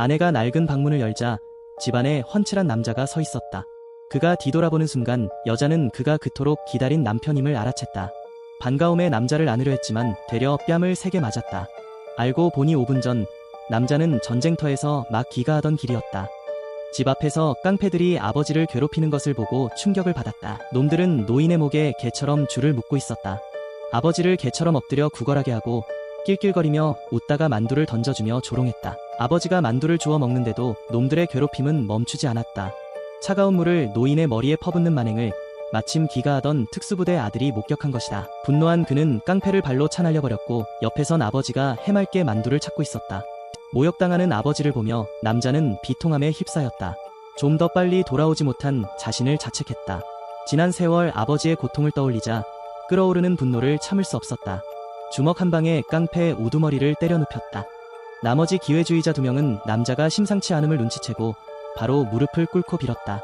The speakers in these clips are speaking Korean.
아내가 낡은 방문을 열자 집안에 훤칠한 남자가 서 있었다. 그가 뒤돌아보는 순간 여자는 그가 그토록 기다린 남편임을 알아챘다. 반가움에 남자를 안으려 했지만 되려 뺨을 세게 맞았다. 알고 보니 5분 전 남자는 전쟁터에서 막 귀가하던 길이었다. 집 앞에서 깡패들이 아버지를 괴롭히는 것을 보고 충격을 받았다. 놈들은 노인의 목에 개처럼 줄을 묶고 있었다. 아버지를 개처럼 엎드려 구걸하게 하고 낄낄거리며 웃다가 만두를 던져주며 조롱했다. 아버지가 만두를 주워 먹는데도 놈들의 괴롭힘은 멈추지 않았다. 차가운 물을 노인의 머리에 퍼붓는 만행을 마침 귀가하던 특수부대 아들이 목격한 것이다. 분노한 그는 깡패를 발로 차날려 버렸고 옆에선 아버지가 해맑게 만두를 찾고 있었다. 모욕당하는 아버지를 보며 남자는 비통함에 휩싸였다. 좀 더 빨리 돌아오지 못한 자신을 자책했다. 지난 세월 아버지의 고통을 떠올리자 끓어오르는 분노를 참을 수 없었다. 주먹 한 방에 깡패의 우두머리를 때려 눕혔다. 나머지 기회주의자 두 명은 남자가 심상치 않음을 눈치채고 바로 무릎을 꿇고 빌었다.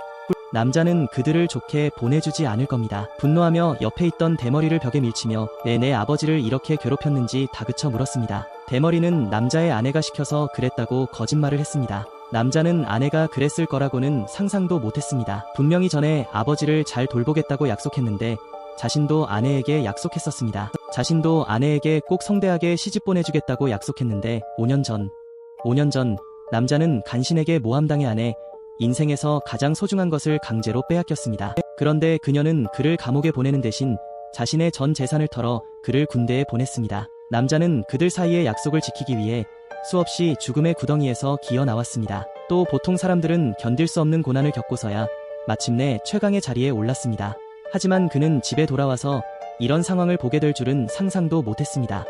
남자는 그들을 좋게 보내주지 않을 겁니다. 분노하며 옆에 있던 대머리를 벽에 밀치며 내 내 아버지를 이렇게 괴롭혔는지 다그쳐 물었습니다. 대머리는 남자의 아내가 시켜서 그랬다고 거짓말을 했습니다. 남자는 아내가 그랬을 거라고는 상상도 못했습니다. 분명히 전에 아버지를 잘 돌보겠다고 약속했는데 자신도 아내에게 약속했었습니다. 자신도 아내에게 꼭 성대하게 시집 보내주겠다고 약속했는데 5년 전, 5년 전 남자는 간신에게 모함당해 아내 인생에서 가장 소중한 것을 강제로 빼앗겼습니다. 그런데 그녀는 그를 감옥에 보내는 대신 자신의 전 재산을 털어 그를 군대에 보냈습니다. 남자는 그들 사이의 약속을 지키기 위해 수없이 죽음의 구덩이에서 기어 나왔습니다. 또 보통 사람들은 견딜 수 없는 고난을 겪고서야 마침내 최강의 자리에 올랐습니다. 하지만 그는 집에 돌아와서 이런 상황을 보게 될 줄은 상상도 못했습니다.